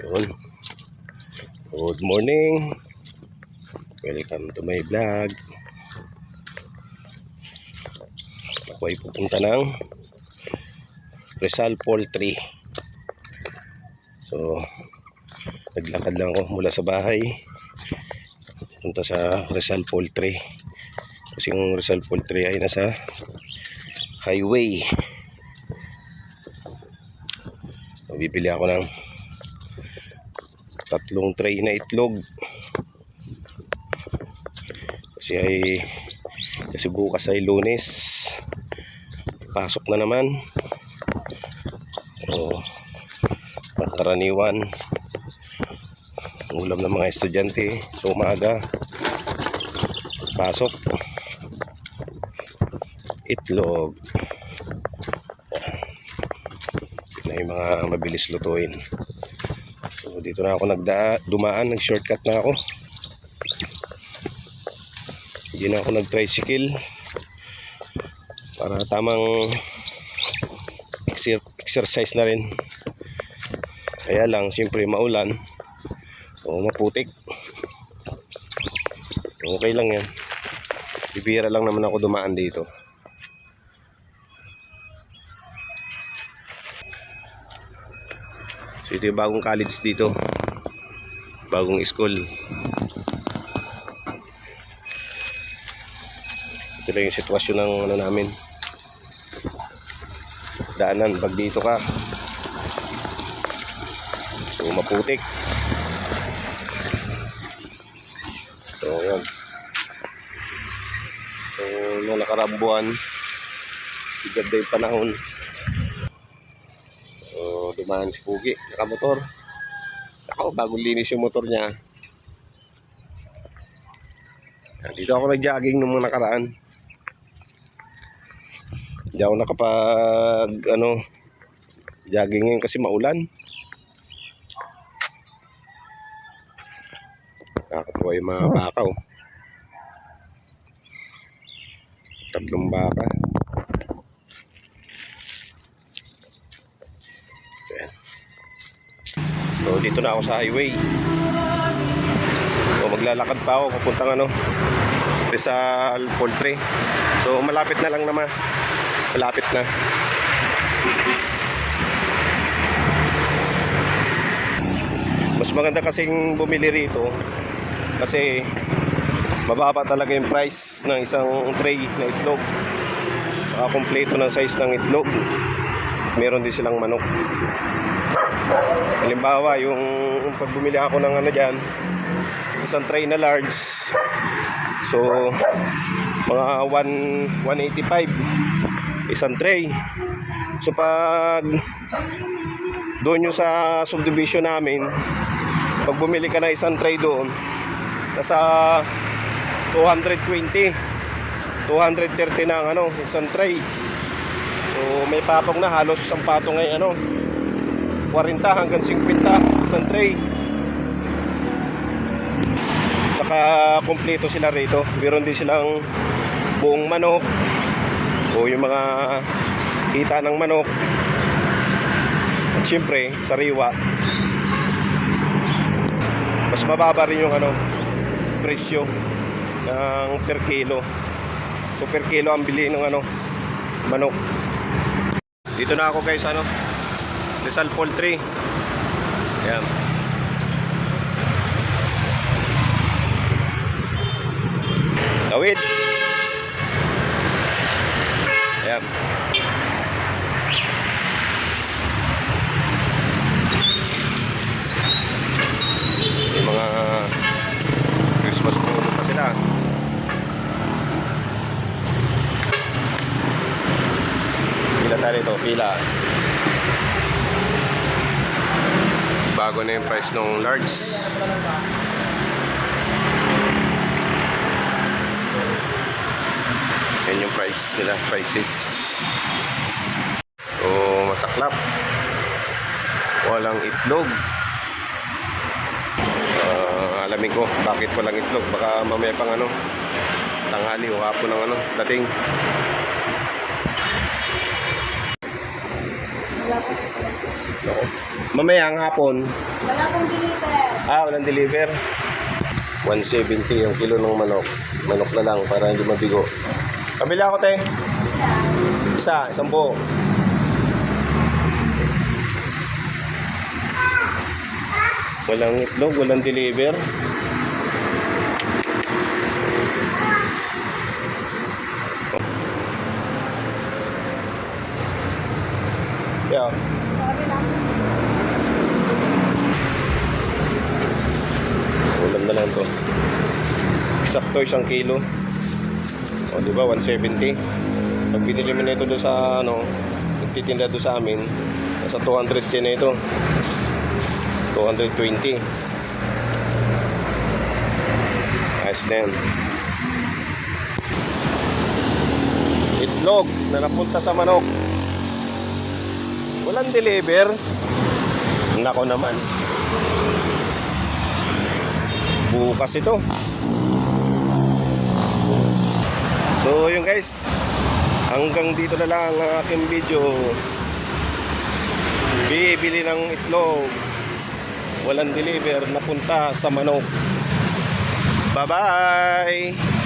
Yun. Good morning. Welcome to my vlog. Ako ay pupunta ng Rizal Poultry. So, naglakad lang ako mula sa bahay. Punta sa Rizal Poultry. Kasi yung Rizal Poultry ay nasa highway. So, bibili ako ng tatlong tray na itlog. Kasi ay kasi bukas ay lunes. Pasok na naman. O pangkaraniwan ulam ng mga estudyante sa umaga pasok. Itlog. Na yung mga mabilis lutuin dito na ako nagda dumaan, nag-shortcut na ako. Hindi na ako nag-tricycle. Para tamang exer- exercise na rin. Kaya lang, siyempre maulan. O maputik. Okay lang yan. Bibira lang naman ako dumaan dito. Ito yung bagong college dito. Bagong school. Ito lang yung sitwasyon ng ano namin. Daanan, pag dito ka. So, maputik. So, yan. So, nung nakarambuan, tigad na yung panahon. Dumaan si Pugi, nakamotor. Ako, bagong linis yung motor niya. Dito ako nag-jogging nung mga nakaraan. Hindi ako nakapag, ano, jogging ngayon kasi maulan. Nakakatuwa yung mga baka, oh. Tatlong baka. So dito na ako sa highway. So maglalakad pa ako papuntang ano Rizal Poultry. So malapit na lang naman. Malapit na. Mas maganda kasing bumili rito kasi mababa talaga yung price ng isang tray na itlog. Uh, kompleto ng size ng itlog. Meron din silang manok. Halimbawa, yung pag bumili ako ng ano dyan, isang tray na large. So, mga 1, 185 isang tray. So, pag doon yung sa subdivision namin, pag bumili ka na isang tray doon, nasa 220 230 na ang ano, isang tray. So, may patong na halos ang patong ay ano, 40 hanggang 50 isang tray. Saka kompleto sila rito. Meron din silang buong manok o yung mga hita ng manok. At syempre, sariwa. Mas mababa rin yung ano, presyo ng per kilo. So per kilo ang bili ng ano, manok. Dito na ako guys ano, Rizal Poultry. Ayan. Tawid. Ayan. May mga Christmas puno pa sila. Pila tayo ito, pila. Bago na yung price ng large. Yan yung price nila prices. So masaklap. Walang itlog. Ah, alamin ko bakit walang itlog. Baka mamaya pang ano tanghali o hapon ng ano dating Mamaya ang hapon, Wala pong deliver. ah, walang deliver. 170 yung kilo ng manok. Manok na lang para hindi mabigo. Kabila ako, te. Isa, isang buo. Walang itlog, walang deliver. Lang. Ulam na lang to. Eksakto isang kilo. O, di ba? 170. Pag binili mo na ito doon sa, ano, nagtitinda doon sa amin, nasa 210 na ito. 220. Ayos na yan. Itlog na napunta sa manok. Walang deliver. Nako naman. Bukas ito. So yun guys. Hanggang dito na lang ang aking video. Bibili ng itlog. Walang deliver napunta sa manok. Bye-bye!